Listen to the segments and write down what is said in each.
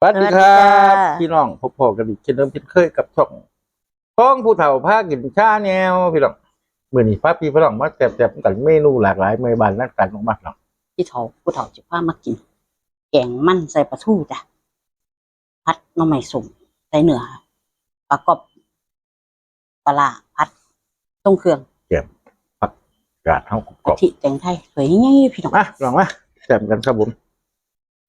สวัสดีครัสวัสดีบค่ะพี่น้องพบพอกันอีกเช่นเดิมเช่นเคยกับช่องพ้องผู้เฒ่าภาคกินชาแนวพี่น้องเมื่อนี้ป้าพี่พี่น้องมาแซ่บๆกันเมนูหลากหลายเมนูบานนักการมากๆเนาะพี่เฒ่าผู้เฒ่าจะพามากิน แกงมันใส่ปลาทูจ้ะพัดหน้ำใหม่สุ่มใส่เนื้อปลากรอบปลาร้าพัดต้งเครื่องกาดเฮากรกะอบทิแตงไทยสวยง่ายๆพี่น้องๆมาลองมาแซ่บกันครับผม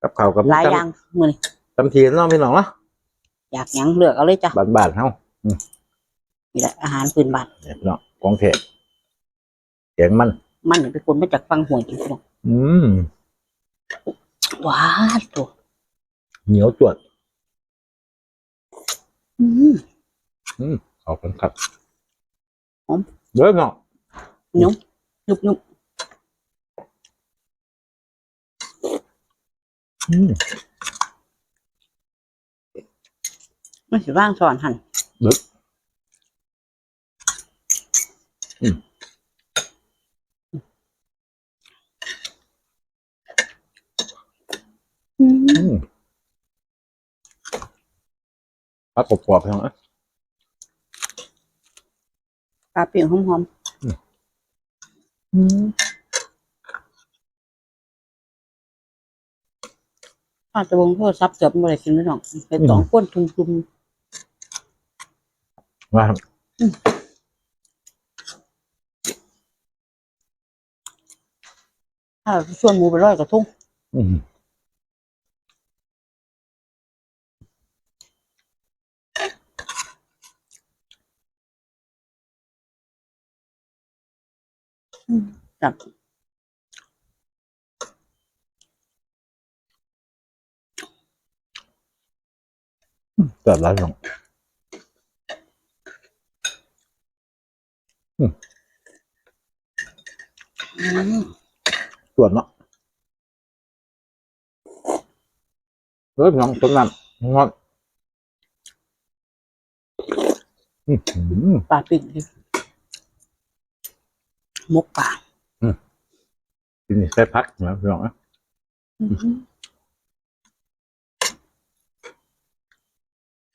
กับข้าวกับหลายอย่างมือนี้ ตำทีน้องพี่น้องเนาะอยากหยังเลือกเอาเลยจ้ะบานๆเฮานี่แหละอาหารพื้นบ้านเนี่ยพี่น้องของเทศแกงมัน มันเนี่ยเป็นคนมาจากฟังหวยจริงพี่น้องอืมหวานตัวเหนียวจวดอืม ขอบคุณครับหอมเด้อเนาะนุ่มนุบนุบอืม ไม่สิว่างสอนหันลึกอืมอืมอืมปลากรอบๆพี่น้องเอ้ยปลาเปรี้ยวหอมอืมๆป้าจะวงโทรศัพท์เกือบไม่ได้กินพี่น้องเป็นสองก้นทุมๆ ว่าถ้าชวนหมูไปร้อยกระทงอืมจับแต่ละอย่าง อืม ส่วนเนาะเฮ้ยน้องต้นน้ำงอนอืมอืมปลาปิ้งดิมกปลาทีนี้ใส่พักนะพี่น้องนะ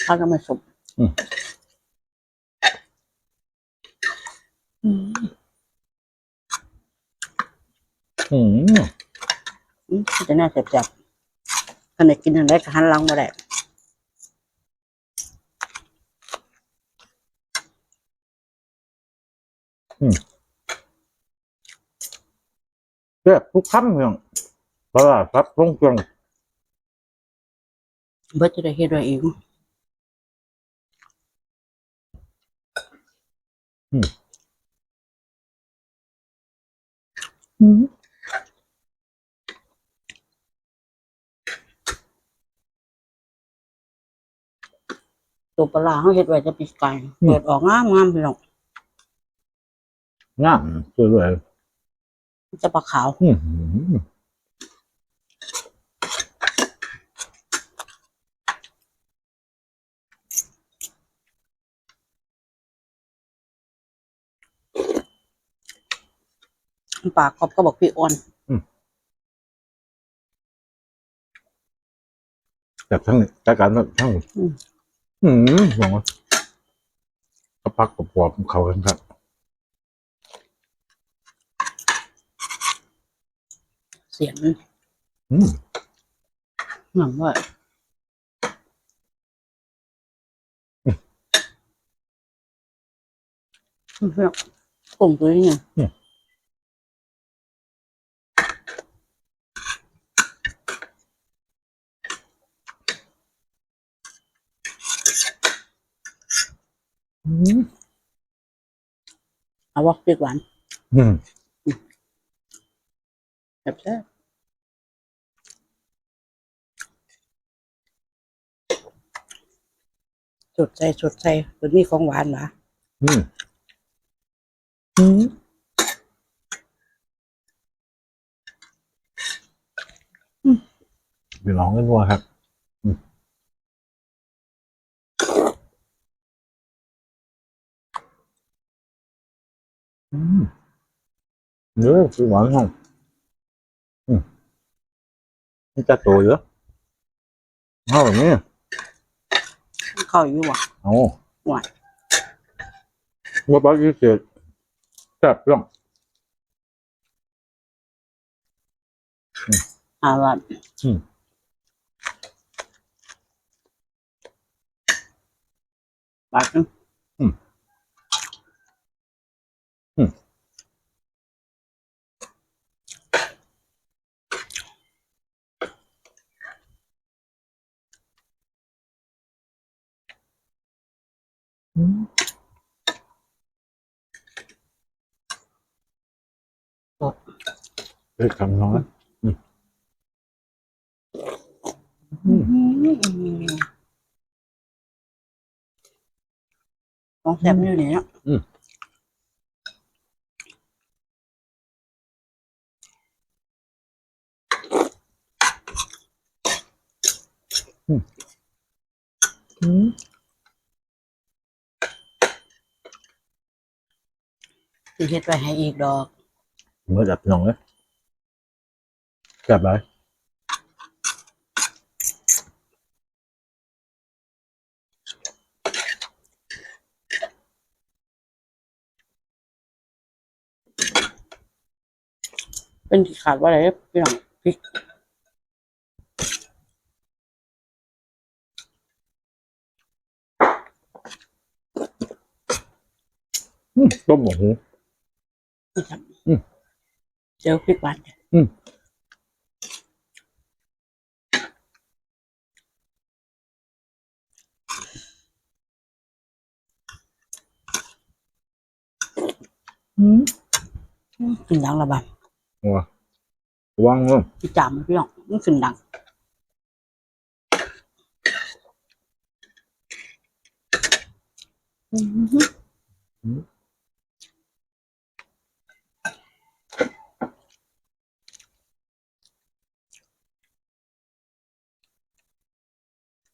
ข้าวก็มาสม อืมอืมอืมจะน่าเจ็บจับขณะกินอะไรก็หันหลังมาได้เรียบทุกคำพี่น้องเพราะว่าครับตรงเครื่องเบิดจะได้เฮ็ดไว้เองอืม ตัวปลาร้าเขาเฮ็ดไว้จะปีกไก่เปิดออกงามงามพี่น้องงามสวยเลยจะปลาขาวอืมปลากรอบก็บอกพี่อ่อนจากทั้งนี้จากการทั้งหมด อืมอืมลองว่าก็พักกรอบๆเขากันครับเสียงอืมเหมือนว่าพี่น้องกลมตัวนี้ไง เอาวะเปรี้ยวหวานอืมแบบแซ่บสดใจสดใจตัวนี้ของหวานหวะอืมอืมพี่น้องกันว่าครับ อืมเนื้อคือหวานห้องอืมนี่จะโตเยอะเอาแบบนี้ เข้าอยู่ว่ะ เอา หวาน ว่าปลาอีเสียแซ่บพี่น้อง อ่าว่า อืม บาทนึง เฮ้ยคำน้อยของแซ่บอยู่นี่เนาะอืม สิเฮ็ดไว้ให้อีกดอกเมื่อจับพี่น้องเลยแซ่บไรเป็นที่ขาดว่าอะไรเด้อพี่น้องพริกอืมต้มหมูหูนะครับ อืม เจอพริกหวานอืม อืมขึ้นดังระบาดว้าว่างเลยพี่จามพี่น้องมันขึ้นดังอือหือแซ่บไรถ้าให้เหลือเลยมั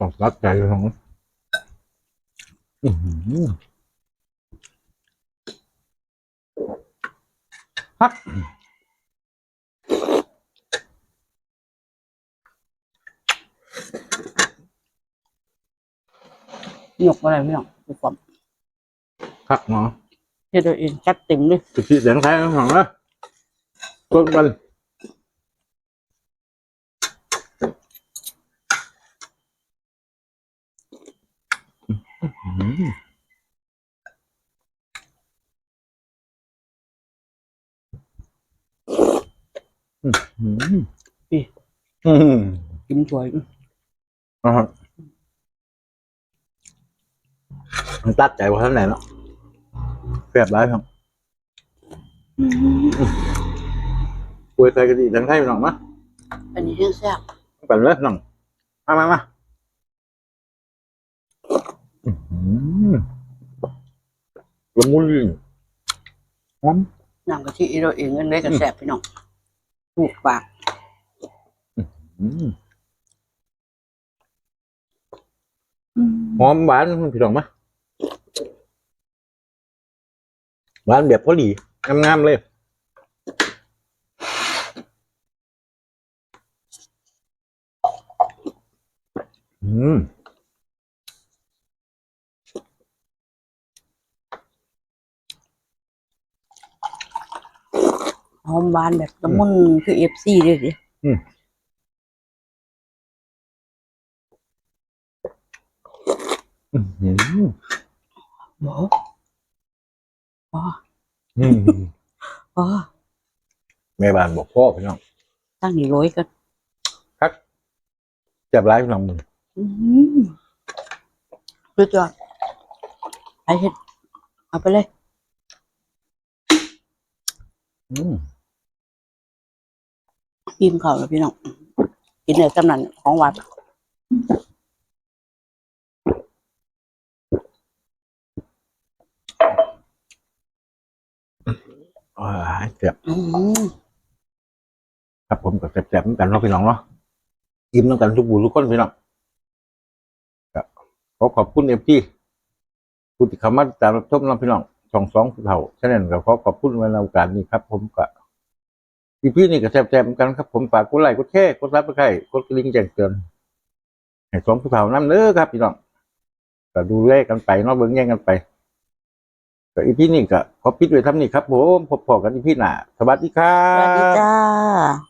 ตอกรัดใจเลยน้องอือหือฮักยกอะไรพี่น้องดูความฮักเนาะเฮ็ดเอาเองจัดเต็มเลยสุดที่เสียงไทยน้องนะต้นกันอืมอืมอืม พี่อืมกินถ้วยอ่าฮะมันตัดใจว่าท่านไหนเนาะแซ่บร้ายครับคุยไทยกันดีทั้งไทยน้องนะอันนี้แห้งแซ่บปั่นเลยน้องมามามาอื้อหือละมุนลิ้นหอมน้ำกะทิเราเองกันเลยก็แซ่บพี่น้อง ถูกปากอืมหอมหวานพี่น้องมะหวานแบบพอดีงามๆเลยอืม หอมหวานแบบละมุนคือเอฟซีเลยดิอื้อหือโอ้อ๋ออืมอ๋อแม่บ้านบอกพ่อพี่น้องตั้งนี่ร้อยกันจับร้ายพี่น้องมึงอืมสุดยอดไอเฮ็ดเอาไปเลย อืมอิ่มเขาวแล้วพี่น้องกินเนื้อกำนันของหวานอ่าเจ็บอืมครับผมกับเจ็บๆเหมือนกันเนาะพี่น้องเนาะยิ้มเหมือนกันทุกบูทุกคนพี่น้องครับขอขอบคุณเอฟพีผู้ที่เข้ามาติดตามรับชมน้องพี่น้อง สองสองเฒ่าฉะนั้นก็ขอขอบคุณในโอกาสนี้ครับ ผมก็พี่พี่นี่ก็แซ่บๆเหมือนกันครับ ผมฝากกดไลค์กดแชร์กดซับสไครต์กดกระดิ่งแจ้งเตือนให้สองผู้เฒ่านั่นเด้อครับพี่น้องก็ดูแลกันไปนาะเบิ่งแย่งกันไปก็อีพี่นี่ก็ขอปิดไว้ทำนี่ครับผมพบพอกันอีพี่หน้าสวัสดีครัสวัสดีจ้า